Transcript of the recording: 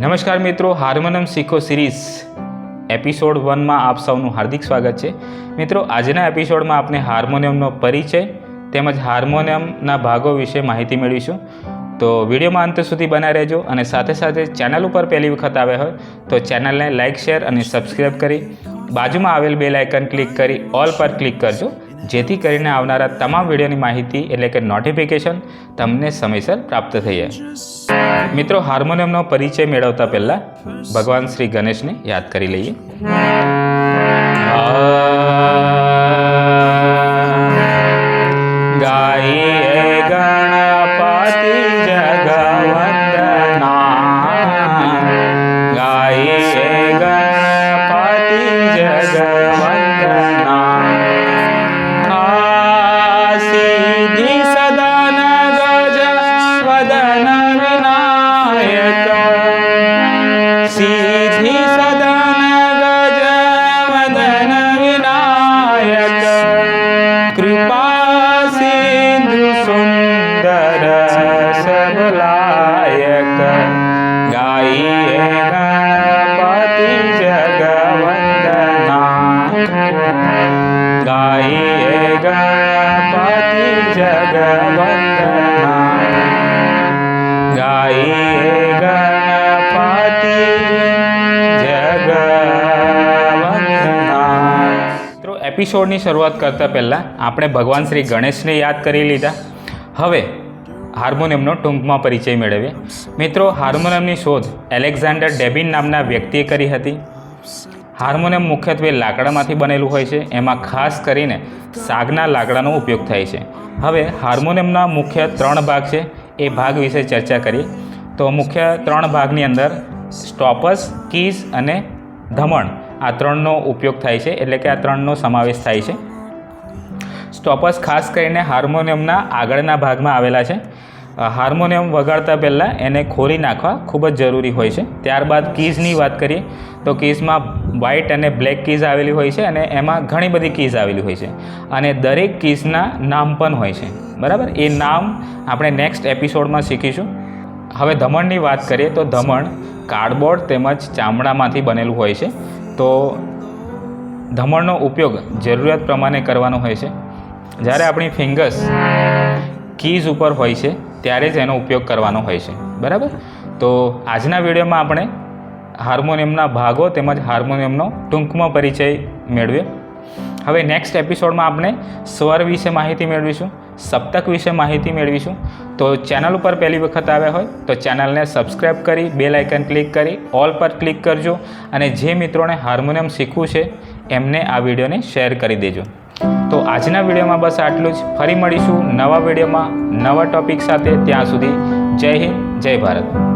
નમસ્કાર મિત્રો, હાર્મોનિયમ શીખો સિરીઝ. એપિસોડ વનમાં આપ સૌનું હાર્દિક સ્વાગત છે. મિત્રો, આજના એપિસોડમાં આપણે હાર્મોનિયમનો પરિચય તેમજ હાર્મોનિયમના ભાગો વિશે માહિતી મેળવીશું. તો વિડીયોમાં અંત સુધી બના રહેજો અને સાથે સાથે ચેનલ ઉપર પહેલી વખત આવ્યા હોય તો ચેનલને લાઇક શેર અને સબસ્ક્રાઈબ કરી બાજુમાં આવેલ બેલ આઇકન ક્લિક કરી ઓલ પર ક્લિક કરજો. જેથી કરીને આવનારા તમામ વિડીયોની માહિતી એટલે કે નોટિફિકેશન તમને સમયસર પ્રાપ્ત થઈ જાય. મિત્રો, હાર્મોનિયમનો પરિચય મેળવતા પહેલાં ભગવાન શ્રી ગણેશને યાદ કરી લઈએ. ગાઈએ ગણપતિ જગવંદના. ગાઈએ ગણપતિ સબલાયક ગાઈએ ગણપતિ જગવંદના ગાઈએ ગણપતિ જગવંદના ગાઈએ ગણપતિ એપિસોડની શરૂઆત કરતાં પહેલાં આપણે ભગવાન શ્રી ગણેશને યાદ કરી લીધા. હવે હાર્મોનિયમનો ટૂંકમાં પરિચય મેળવીએ મિત્રો હાર્મોનિયમની શોધ એલેક્ઝાન્ડર ડેબિન નામના વ્યક્તિએ કરી હતી. હાર્મોનિયમ મુખ્યત્વે લાકડામાંથી બનેલું હોય છે. એમાં ખાસ કરીને સાગના લાકડાનો ઉપયોગ થાય છે. હવે હાર્મોનિયમના મુખ્ય ત્રણ ભાગ છે. એ ભાગ વિશે ચર્ચા કરીએ. તો મુખ્ય ત્રણ ભાગની અંદર સ્ટોપસ, કીઝ અને ધમણ આ ત્રણનો ઉપયોગ થાય છે. એટલે કે આ ત્રણનો સમાવેશ થાય છે. સ્ટોપસ ખાસ કરીને હાર્મોનિયમના આગળના ભાગમાં આવેલા છે. હાર્મોનિયમ વગાડતા પહેલાં એને ખોલી નાખવા ખૂબ જ જરૂરી હોય છે. ત્યારબાદ કીઝની વાત કરીએ, તો કીઝમાં વ્હાઇટ અને બ્લેક કીઝ આવેલી હોય છે અને એમાં ઘણી બધી કીઝ આવેલી હોય છે. અને દરેક કીઝના નામ પણ હોય છે. બરાબર? એ નામ આપણે નેક્સ્ટ એપિસોડમાં શીખીશું. હવે ધમણની વાત કરીએ, તો ધમણ કાર્ડબોર્ડ તેમજ ચામડામાંથી બનેલું હોય છે. તો ધમણનો ઉપયોગ જરૂરિયાત પ્રમાણે કરવાનો હોય છે. જ્યારે આપણી ફિંગર્સ કીઝ ઉપર હોય છે ત્યારે જ એનો ઉપયોગ કરવાનો હોય છે. બરાબર? તો આજના વિડીયોમાં આપણે હાર્મોનિયમના ભાગો તેમજ હાર્મોનિયમનો ટૂંકમાં પરિચય મેળવ્યો હવે નેક્સ્ટ એપિસોડમાં આપણે સ્વર વિશે માહિતી મેળવીશું, સપ્તક વિશે માહિતી મેળવીશું. તો ચેનલ ઉપર પહેલી વખત આવ્યા હોય તો ચેનલને સબસ્ક્રાઈબ કરી બેલ આઇકન ક્લિક કરી ઓલ પર ક્લિક કરજો અને જે મિત્રોને હાર્મોનિયમ શીખવું છે એમને આ વિડીયોને શેર કરી દેજો. તો આજના વિડીયોમાં બસ આટલું જ. ફરી મળીશું નવા વિડીયોમાં નવા ટોપિક સાથે. ત્યાં સુધી જય હિન્દ, જય ભારત.